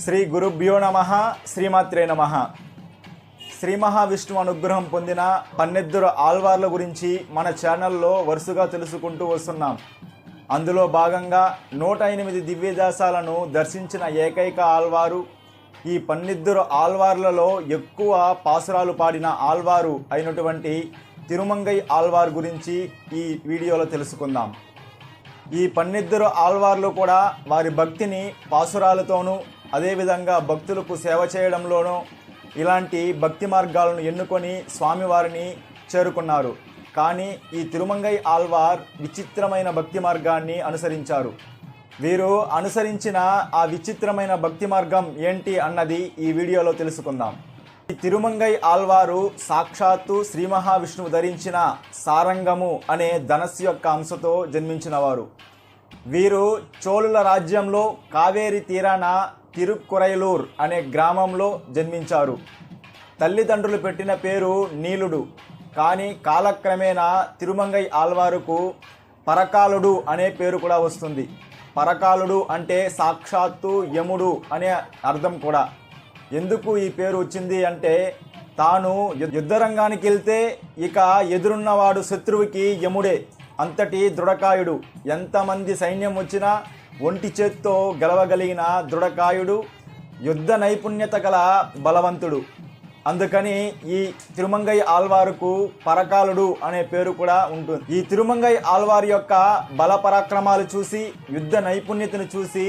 శ్రీ గురుభ్యో నమ శ్రీమాత్రే నమ. శ్రీ మహావిష్ణువు అనుగ్రహం పొందిన పన్నెద్దురు ఆల్వార్ల గురించి మన ఛానల్లో వరుసగా తెలుసుకుంటూ వస్తున్నాం. అందులో భాగంగా నూట ఎనిమిది దివ్యదాసాలను దర్శించిన ఏకైక ఆల్వారు ఈ పన్నెద్దురు ఆల్వార్లలో ఎక్కువ పాసురాలు పాడిన ఆల్వారు అయినటువంటి తిరుమంగై ఆల్వార్ గురించి ఈ వీడియోలో తెలుసుకుందాం. ఈ పన్నెద్దురు ఆల్వార్లు కూడా వారి భక్తిని పాసురాలతోనూ అదేవిధంగా భక్తులకు సేవ చేయడంలోనూ ఇలాంటి భక్తి మార్గాలను ఎన్నుకొని స్వామివారిని చేరుకున్నారు. కానీ ఈ తిరుమంగై ఆల్వార్ విచిత్రమైన భక్తి మార్గాన్ని అనుసరించారు. వీరు అనుసరించిన ఆ విచిత్రమైన భక్తి మార్గం ఏంటి అన్నది ఈ వీడియోలో తెలుసుకుందాం. ఈ తిరుమంగై ఆల్వారు సాక్షాత్తు శ్రీ మహావిష్ణువు ధరించిన సారంగము అనే ధనస్సు యొక్క అంశతో జన్మించినవారు. వీరు చోళుల రాజ్యంలో కావేరి తీరాన తిరుక్కురైలూర్ అనే గ్రామంలో జన్మించారు. తల్లిదండ్రులు పెట్టిన పేరు నీలుడు. కానీ కాలక్రమేణా తిరుమంగై ఆల్వారుకు పరకాలుడు అనే పేరు కూడా వస్తుంది. పరకాలుడు అంటే సాక్షాత్తు యముడు అనే అర్థం కూడా. ఎందుకు ఈ పేరు వచ్చింది అంటే తాను యుద్ధరంగానికి వెళ్తే ఇక ఎదురున్నవాడు శత్రువుకి యముడే. అంతటి దృఢకాయుడు. ఎంతమంది సైన్యం వచ్చినా ఒంటి చేత్తో గెలవగలిగిన దృఢకాయుడు యుద్ధ నైపుణ్యత గల బలవంతుడు. అందుకని ఈ తిరుమంగై ఆల్వారుకు పరకాలుడు అనే పేరు కూడా ఉంటుంది. ఈ తిరుమంగై ఆల్వారు యొక్క బల పరాక్రమాలు చూసి యుద్ధ నైపుణ్యతను చూసి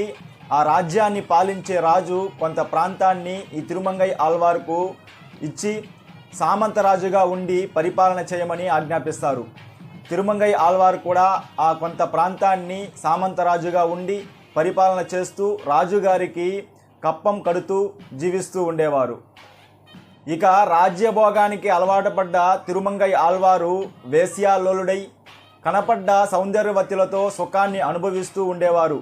ఆ రాజ్యాన్ని పాలించే రాజు కొంత ప్రాంతాన్ని ఈ తిరుమంగై ఆల్వార్కు ఇచ్చి సామంతరాజుగా ఉండి పరిపాలన చేయమని ఆజ్ఞాపిస్తారు. తిరుమంగై ఆల్వార్ కూడా ఆ కొంత ప్రాంతాన్ని సామంతరాజుగా ఉండి పరిపాలన చేస్తూ రాజుగారికి కప్పం కడుతూ జీవిస్తూ ఉండేవారు. ఇక రాజ్యభోగానికి అలవాటు పడ్డ తిరుమంగై ఆల్వారు వేశ్యాలోలుడై కనపడ్డ సౌందర్యవతులతో సుఖాన్ని అనుభవిస్తూ ఉండేవారు.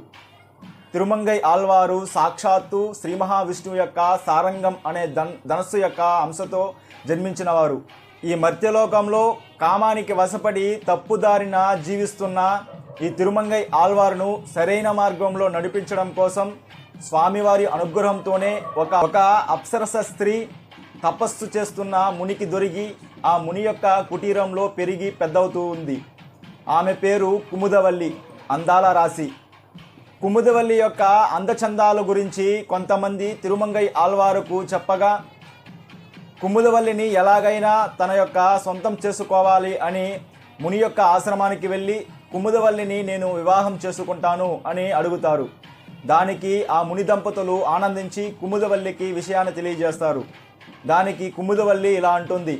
తిరుమంగై ఆల్వారు సాక్షాత్తు శ్రీ మహావిష్ణువు యొక్క సారంగం అనే ధన్ ధనస్సు యొక్క అంశతో జన్మించినవారు. ఈ మర్త్యలోకంలో కామానికి వశపడి తప్పుదారిన జీవిస్తున్న ఈ తిరుమంగై ఆల్వారును సరైన మార్గంలో నడిపించడం కోసం స్వామివారి అనుగ్రహంతోనే ఒక ఒక అప్సరస స్త్రీ తపస్సు చేస్తున్న మునికి దొరికి ఆ ముని యొక్క కుటీరంలో పెరిగి పెద్దవుతూ ఉంది. ఆమె పేరు కుముదవల్లి అందాల రాశి. కుముదవల్లి యొక్క అందచందాల గురించి కొంతమంది తిరుమంగై ఆల్వారుకు చెప్పగా కుముదవల్లిని ఎలాగైనా తన యొక్క సొంతం చేసుకోవాలి అని ముని యొక్క ఆశ్రమానికి వెళ్ళి కుముదవల్లిని నేను వివాహం చేసుకుంటాను అని అడుగుతారు. దానికి ఆ ముని దంపతులు ఆనందించి కుముదవల్లికి విషయాన్ని తెలియజేస్తారు. దానికి కుముదవల్లి ఇలా అంటుంది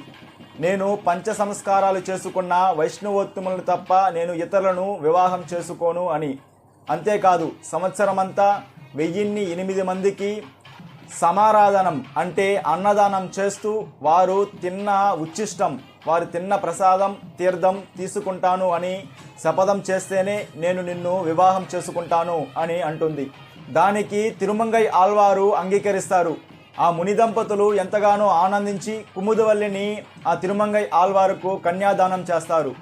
నేను పంచ సంస్కారాలు చేసుకున్న వైష్ణవోత్తములను తప్ప నేను ఇతరులను వివాహం చేసుకోను అని. అంతేకాదు సంవత్సరమంతా వెయ్యిన్ని ఎనిమిది మందికి సమారాధనం అంటే అన్నదానం చేస్తూ వారు తిన్న ఉచ్ఛిష్టం వారు తిన్న ప్రసాదం తీర్థం తీసుకుంటాను అని శపథం చేస్తేనే నేను నిన్ను వివాహం చేసుకుంటాను అని అంటుంది. దానికి తిరుమంగై ఆల్వారు అంగీకరిస్తారు. ఆ ముని దంపతులు ఎంతగానో ఆనందించి కుముదవల్లిని ఆ తిరుమంగై ఆల్వారుకు కన్యాదానం చేస్తారు.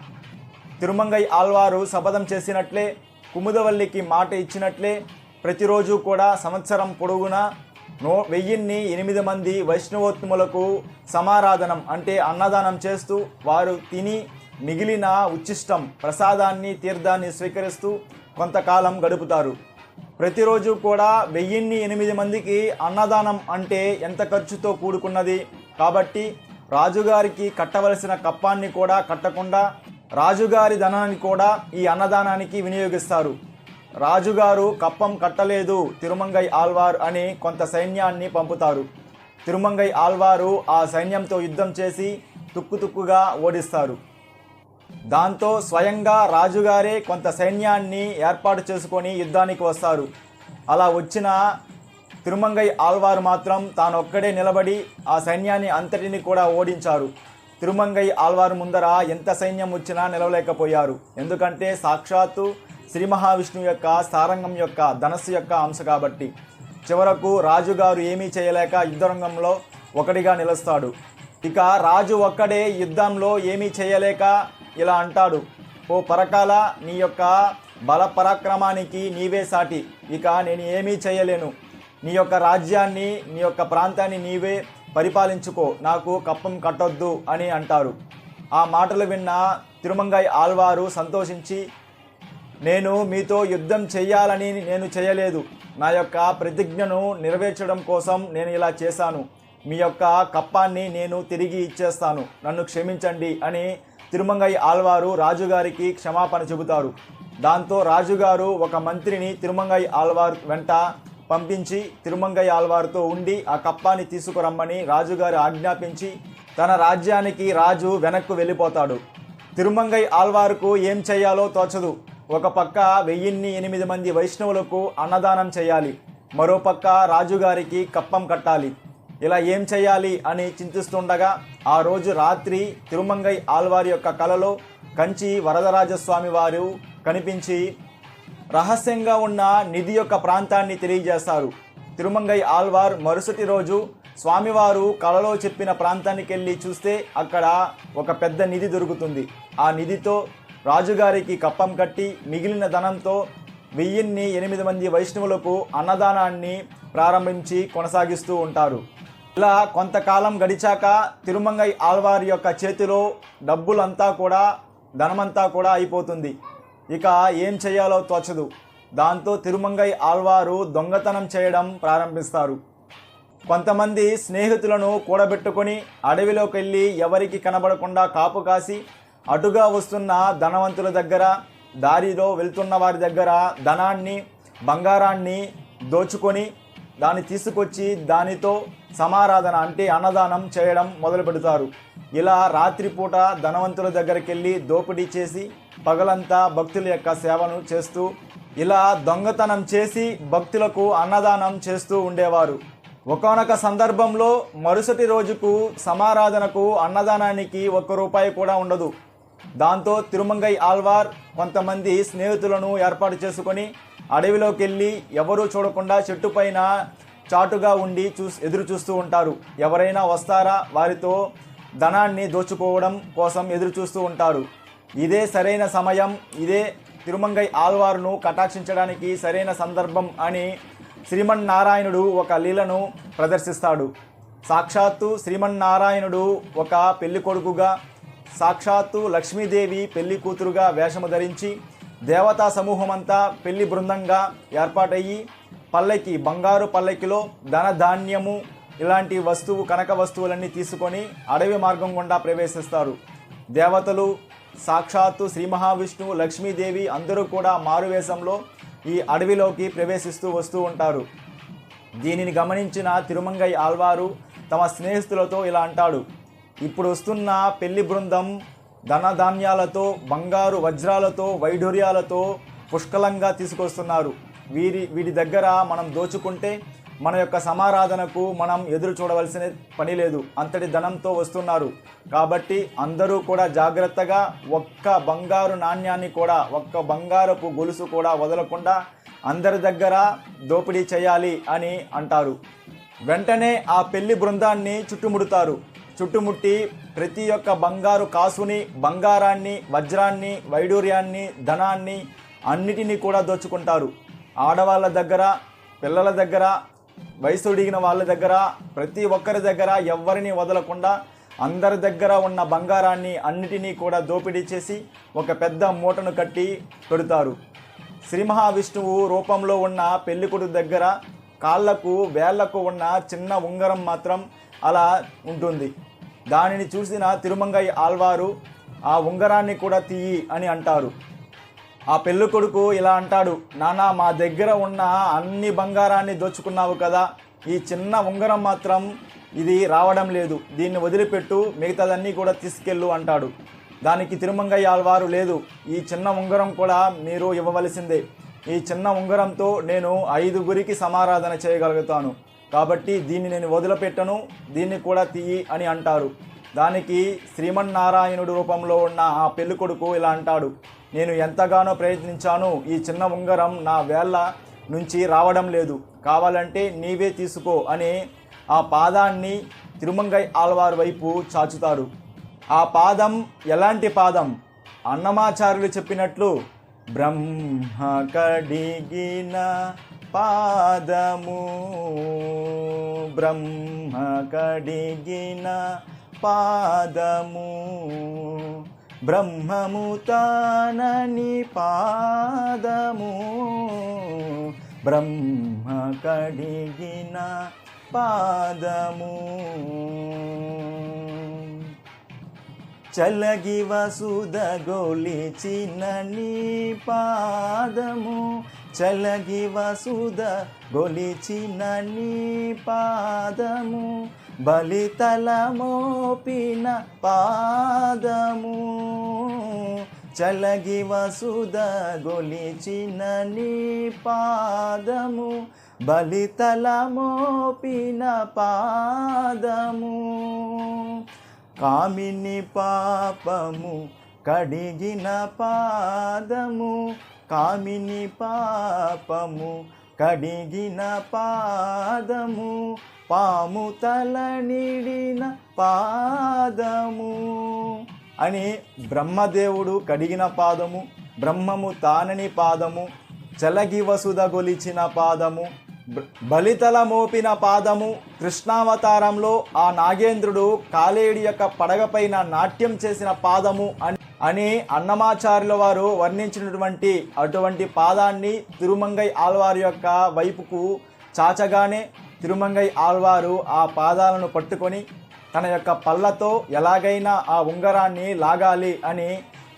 తిరుమంగై ఆల్వారు శపథం చేసినట్లే కుముదవల్లికి మాట ఇచ్చినట్లే ప్రతిరోజు కూడా సంవత్సరం పొడుగునా నో వెయ్యిన్ని ఎనిమిది మంది వైష్ణవోత్తములకు సమారాధనం అంటే అన్నదానం చేస్తూ వారు తిని మిగిలిన ఉచ్ఛిష్టం ప్రసాదాన్ని తీర్థాన్ని స్వీకరిస్తూ కొంతకాలం గడుపుతారు. ప్రతిరోజు కూడా వెయ్యిన్ని ఎనిమిది మందికి అన్నదానం అంటే ఎంత ఖర్చుతో కూడుకున్నది? కాబట్టి రాజుగారికి కట్టవలసిన కప్పాన్ని కూడా కట్టకుండా రాజుగారి ధనాన్ని కూడా ఈ అన్నదానానికి వినియోగిస్తారు. రాజుగారు కప్పం కట్టలేదు తిరుమంగై ఆల్వార్ అని కొంత సైన్యాన్ని పంపుతారు. తిరుమంగై ఆల్వారు ఆ సైన్యంతో యుద్ధం చేసి తుక్కుతుక్కుగా ఓడిస్తారు. దాంతో స్వయంగా రాజుగారే కొంత సైన్యాన్ని ఏర్పాటు చేసుకొని యుద్ధానికి వస్తారు. అలా వచ్చిన తిరుమంగై ఆల్వారు మాత్రం తానొక్కడే నిలబడి ఆ సైన్యాన్ని అంతటిని కూడా ఓడించారు. తిరుమంగై ఆల్వారు ముందర ఎంత సైన్యం వచ్చినా నిలవలేకపోయారు. ఎందుకంటే సాక్షాత్తు శ్రీ మహావిష్ణువు యొక్క సారంగం యొక్క ధనస్సు యొక్క అంశ కాబట్టి. చివరకు రాజుగారు ఏమీ చేయలేక యుద్ధరంగంలో ఒకటిగా నిలుస్తాడు. ఇక రాజు ఒక్కడే యుద్ధంలో ఏమీ చేయలేక ఇలా అంటాడు. ఓ పరకాల నీ యొక్క బల పరాక్రమానికి నీవే సాటి. ఇక నేను ఏమీ చేయలేను. నీ యొక్క రాజ్యాన్ని నీ యొక్క ప్రాంతాన్ని నీవే పరిపాలించుకో నాకు కప్పం కట్టొద్దు అని అంటారు. ఆ మాటలు విన్న తిరుమంగై ఆల్వారు సంతోషించి నేను మీతో యుద్ధం చేయాలని నేను చేయలేదు. నా యొక్క ప్రతిజ్ఞను నెరవేర్చడం కోసం నేను ఇలా చేశాను. మీ యొక్క కప్పాన్ని నేను తిరిగి ఇచ్చేస్తాను. నన్ను క్షమించండి అని తిరుమంగై ఆల్వారు రాజుగారికి క్షమాపణ చెబుతారు. దాంతో రాజుగారు ఒక మంత్రిని తిరుమంగై ఆల్వార్ వెంట పంపించి తిరుమంగై ఆల్వార్తో ఉండి ఆ కప్పాన్ని తీసుకురమ్మని రాజుగారు ఆజ్ఞాపించి తన రాజ్యానికి రాజు వెనక్కు వెళ్ళిపోతాడు. తిరుమంగై ఆల్వారుకు ఏం చేయాలో తోచదు. ఒక పక్క వెయ్యిన్ని ఎనిమిది మంది వైష్ణవులకు అన్నదానం చేయాలి. మరో పక్క రాజుగారికి కప్పం కట్టాలి. ఇలా ఏం చేయాలి అని చింతిస్తుండగా ఆ రోజు రాత్రి తిరుమంగై ఆల్వారి యొక్క కలలో కంచి వరదరాజస్వామి వారు కనిపించి రహస్యంగా ఉన్న నిధి యొక్క ప్రాంతాన్ని తెలియజేస్తారు. తిరుమంగై ఆల్వార్ మరుసటి రోజు స్వామివారు కలలో చెప్పిన ప్రాంతానికి వెళ్ళి చూస్తే అక్కడ ఒక పెద్ద నిధి దొరుకుతుంది. ఆ నిధితో రాజుగారికి కప్పం కట్టి మిగిలిన ధనంతో వెయ్యిన్ని ఎనిమిది మంది వైష్ణవులకు అన్నదానాన్ని ప్రారంభించి కొనసాగిస్తూ ఉంటారు. ఇలా కొంతకాలం గడిచాక తిరుమంగై ఆల్వారి యొక్క చేతిలో డబ్బులంతా కూడా ధనమంతా కూడా అయిపోతుంది. ఇక ఏం చేయాలో తోచదు. దాంతో తిరుమంగై ఆల్వారు దొంగతనం చేయడం ప్రారంభిస్తారు. కొంతమంది స్నేహితులను కూడబెట్టుకొని అడవిలోకి వెళ్ళి ఎవరికి కనబడకుండా కాపు కాసి అటుగా వస్తున్న ధనవంతుల దగ్గర దారిలో వెళ్తున్న వారి దగ్గర ధనాన్ని బంగారాన్ని దోచుకొని దాన్ని తీసుకొచ్చి దానితో సమారాధన అంటే అన్నదానం చేయడం మొదలు పెడతారు ఇలా రాత్రిపూట ధనవంతుల దగ్గరికి వెళ్ళి దోపిడీ చేసి పగలంతా భక్తుల యొక్క సేవను చేస్తూ ఇలా దొంగతనం చేసి భక్తులకు అన్నదానం చేస్తూ ఉండేవారు. ఒకనొక సందర్భంలో మరుసటి రోజుకు సమారాధనకు అన్నదానానికి ఒక్క రూపాయి కూడా ఉండదు. దాంతో తిరుమంగై ఆల్వార్ కొంతమంది స్నేహితులను ఏర్పాటు చేసుకొని అడవిలోకి వెళ్ళి ఎవరూ చూడకుండా చెట్టు పైన చాటుగా ఉండి చూ ఎదురు చూస్తూ ఉంటారు. ఎవరైనా వస్తారా వారితో ధనాన్ని దోచుకోవడం కోసం ఎదురు చూస్తూ ఉంటారు. ఇదే సరైన సమయం ఇదే తిరుమంగై ఆల్వారును కటాక్షించడానికి సరైన సందర్భం అని శ్రీమన్నారాయణుడు ఒక లీలను ప్రదర్శిస్తాడు. సాక్షాత్తు శ్రీమన్నారాయణుడు ఒక పెళ్ళి కొడుకుగా సాక్షాత్తు లక్ష్మీదేవి పెళ్ళి కూతురుగా వేషము ధరించి దేవతా సమూహమంతా పెళ్ళి బృందంగా ఏర్పాటయ్యి పల్లకి బంగారు పల్లకిలో ధన ధాన్యము ఇలాంటి వస్తువు కనక వస్తువులన్నీ తీసుకొని అడవి మార్గం గుండా ప్రవేశిస్తారు. దేవతలు సాక్షాత్తు శ్రీ మహావిష్ణువు లక్ష్మీదేవి అందరూ కూడా మారువేషంలో ఈ అడవిలోకి ప్రవేశిస్తూ వస్తూ ఉంటారు. దీనిని గమనించిన తిరుమంగై ఆల్వారు తమ స్నేహితులతో ఇలా అంటాడు ఇప్పుడు వస్తున్న పెళ్ళి బృందం ధనధాన్యాలతో బంగారు వజ్రాలతో వైఢూర్యాలతో పుష్కలంగా తీసుకొస్తున్నారు. వీరి వీరి దగ్గర మనం దోచుకుంటే మన యొక్క సమారాధనకు మనం ఎదురు చూడవలసిన పని లేదు. అంతటి ధనంతో వస్తున్నారు. కాబట్టి అందరూ కూడా జాగ్రత్తగా ఒక్క బంగారు నాణ్యాన్ని కూడా ఒక్క బంగారపు గొలుసు కూడా వదలకుండా అందరి దగ్గర దోపిడీ చేయాలి అని అంటారు. వెంటనే ఆ పెళ్ళి బృందాన్ని చుట్టుముడుతారు. చుట్టుముట్టి ప్రతి ఒక్క బంగారు కాసుని బంగారాన్ని వజ్రాన్ని వైడూర్యాన్ని ధనాన్ని అన్నిటినీ కూడా దోచుకుంటారు. ఆడవాళ్ళ దగ్గర పిల్లల దగ్గర వయసు అడిగిన వాళ్ళ దగ్గర ప్రతి ఒక్కరి దగ్గర ఎవ్వరిని వదలకుండా అందరి దగ్గర ఉన్న బంగారాన్ని అన్నిటినీ కూడా దోపిడీ చేసి ఒక పెద్ద మూటను కట్టి పెడతారు. శ్రీ మహావిష్ణువు రూపంలో ఉన్న పెళ్ళికొడుకు దగ్గర కాళ్ళకు వేళ్ళకు ఉన్న చిన్న ఉంగరం మాత్రం అలా ఉంటుంది. దానిని చూసిన తిరుమంగయ్య ఆల్వారు ఆ ఉంగరాన్ని కూడా తీయి అని అంటారు. ఆ పెళ్ళి కొడుకు ఇలా అంటాడు నానా మా దగ్గర ఉన్న అన్ని బంగారాన్ని దోచుకున్నావు కదా ఈ చిన్న ఉంగరం మాత్రం ఇది రావడం లేదు దీన్ని వదిలిపెట్టు మిగతాదన్నీ కూడా తీసుకెళ్ళు అంటాడు. దానికి తిరుమంగయ్య ఆల్వారు లేదు ఈ చిన్న ఉంగరం కూడా మీరు ఇవ్వవలసిందే. ఈ చిన్న ఉంగరంతో నేను ఐదుగురికి సమారాధన చేయగలుగుతాను. కాబట్టి దీన్ని నేను వదిలిపెట్టను దీన్ని కూడా తీయి అని అంటారు. దానికి శ్రీమన్నారాయణుడు రూపంలో ఉన్న ఆ పెళ్ళికొడుకు ఇలా అంటాడు. నేను ఎంతగానో ప్రయత్నించాను ఈ చిన్న ఉంగరం నా వేళ్ళ నుంచి రావడం లేదు. కావాలంటే నీవే తీసుకో అని ఆ పాదాన్ని తిరుమంగై ఆల్వార్ వైపు చాచుతారు. ఆ పాదం ఎలాంటి పాదం? అన్నమాచార్యులు చెప్పినట్లు బ్రహ్మ కడిగిన పాదము బ్రహ్మ కడిగిన పాదము బ్రహ్మము తానని పాదము బ్రహ్మ కడిగిన పాదము చలగి వసుద గొలిచిన నీ పాదము చలగి వసుద గొలిచిన నీ పాదము బలితల మోపిన పాదము. చలగి వసుద గొలిచిన నీ పాదము బలితల మోపిన పాదము. కామిని పాపము కడిగిన పాదము కామిని పాపము కడిగిన పాదము పాము తల నిడిన పాదము. అని బ్రహ్మదేవుడు కడిగిన పాదము బ్రహ్మము తానని పాదము చలగి వసుద గొలిచిన పాదము బలితల మోపిన పాదము కృష్ణావతారంలో ఆ నాగేంద్రుడు కాలేడి యొక్క పడగపైన నాట్యం చేసిన పాదము అని అని అన్నమాచార్యుల వారు వర్ణించినటువంటి అటువంటి పాదాన్ని తిరుమంగై ఆల్వారు యొక్క వైపుకు చాచగానే తిరుమంగై ఆల్వారు ఆ పాదాలను పట్టుకొని తన యొక్క పళ్ళతో ఎలాగైనా ఆ ఉంగరాన్ని లాగాలి అని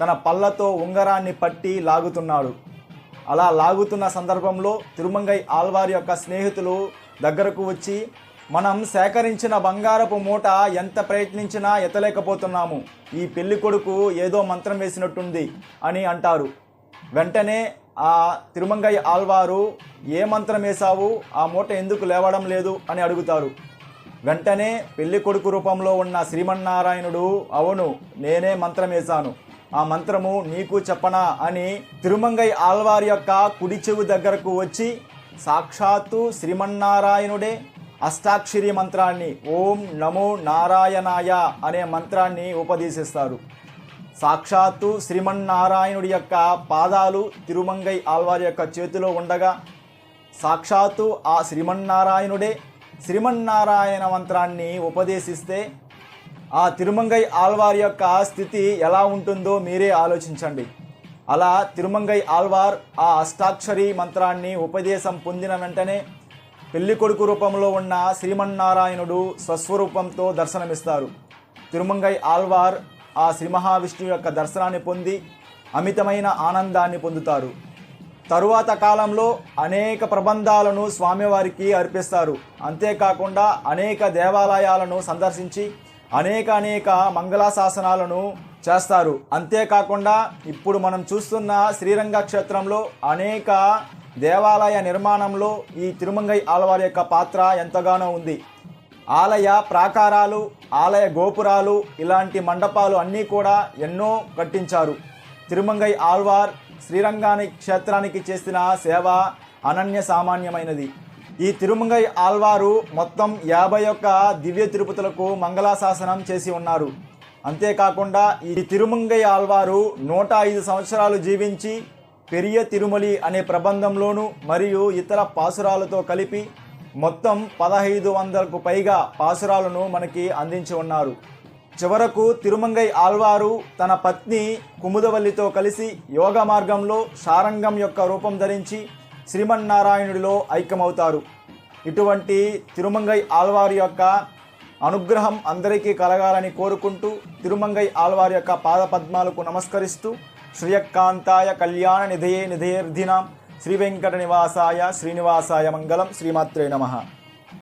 తన పళ్ళతో ఉంగరాన్ని పట్టి లాగుతున్నాడు. అలా లాగుతున్న సందర్భంలో తిరుమంగై ఆల్వార్ యొక్క స్నేహితులు దగ్గరకు వచ్చి మనం సేకరించిన బంగారపు మూట ఎంత ప్రయత్నించినా ఎత్తలేకపోతున్నాము. ఈ పెళ్ళి కొడుకు ఏదో మంత్రం వేసినట్టుంది అని అంటారు. వెంటనే ఆ తిరుమంగయ్య ఆల్వారు ఏ మంత్రం వేశావు? ఆ మూట ఎందుకు లేవడం లేదు? అని అడుగుతారు. వెంటనే పెళ్ళి కొడుకు రూపంలో ఉన్న శ్రీమన్నారాయణుడు అవును నేనే మంత్రం వేశాను. ఆ మంత్రము నీకు చెప్పనా? అని తిరుమంగై ఆల్వారి యొక్క కుడి చెవి దగ్గరకు వచ్చి సాక్షాత్తు శ్రీమన్నారాయణుడే అష్టాక్షరి మంత్రాన్ని ఓం నమో నారాయణాయ అనే మంత్రాన్ని ఉపదేశిస్తారు. సాక్షాత్తు శ్రీమన్నారాయణుడి యొక్క పాదాలు తిరుమంగై ఆల్వార్ యొక్క చేతిలో ఉండగా సాక్షాత్తు ఆ శ్రీమన్నారాయణుడే శ్రీమన్నారాయణ మంత్రాన్ని ఉపదేశిస్తే ఆ తిరుమంగై ఆల్వార్ యొక్క స్థితి ఎలా ఉంటుందో మీరే ఆలోచించండి. అలా తిరుమంగై ఆల్వార్ ఆ అష్టాక్షరి మంత్రాన్ని ఉపదేశం పొందిన వెంటనే పెళ్ళికొడుకు రూపంలో ఉన్న శ్రీమన్నారాయణుడు స్వస్వరూపంతో దర్శనమిస్తారు. తిరుమంగై ఆల్వార్ ఆ శ్రీ మహావిష్ణువు యొక్క దర్శనాన్ని పొంది అమితమైన ఆనందాన్ని పొందుతారు. తరువాత కాలంలో అనేక ప్రబంధాలను స్వామివారికి అర్పిస్తారు. అంతేకాకుండా అనేక దేవాలయాలను సందర్శించి అనేక అనేక మంగళాశాసనాలను చేస్తారు. అంతేకాకుండా ఇప్పుడు మనం చూస్తున్న శ్రీరంగ క్షేత్రంలో అనేక దేవాలయ నిర్మాణంలో ఈ తిరుమంగై ఆలవారి యొక్క పాత్ర ఎంతగానో ఉంది. ఆలయ ప్రాకారాలు ఆలయ గోపురాలు ఇలాంటి మండపాలు అన్నీ కూడా ఎన్నో కట్టించారు. తిరుమంగై ఆల్వార్ శ్రీరంగాని క్షేత్రానికి చేసిన సేవ అనన్య సామాన్యమైనది. ఈ తిరుమంగై ఆల్వారు మొత్తం యాభై ఒక్క దివ్య తిరుపతులకు మంగళాశాసనం చేసి ఉన్నారు. అంతేకాకుండా ఈ తిరుమంగై ఆల్వారు నూట ఐదు సంవత్సరాలు జీవించి పెరియ తిరుమలి అనే ప్రబంధంలోను మరియు ఇతర పాసురాలతో కలిపి మొత్తం పదహైదు వందలకు పైగా పాసురాలను మనకి అందించి ఉన్నారు. చివరకు తిరుమంగై ఆల్వారు తన పత్ని కుముదవల్లితో కలిసి యోగ మార్గంలో సారంగం యొక్క రూపం ధరించి శ్రీమన్నారాయణుడిలో ఐక్యమవుతారు. ఇటువంటి తిరుమంగై ఆల్వారి యొక్క అనుగ్రహం అందరికీ కలగాలని కోరుకుంటూ తిరుమంగై ఆల్వారి యొక్క పాదపద్మాలకు నమస్కరిస్తూ శ్రియకాంతాయ కళ్యాణ నిధయే నిధయేర్ధినాం శ్రీ నివాసాయ శ్రీనివాసాయ మంగళం. శ్రీమాత్రే నమః.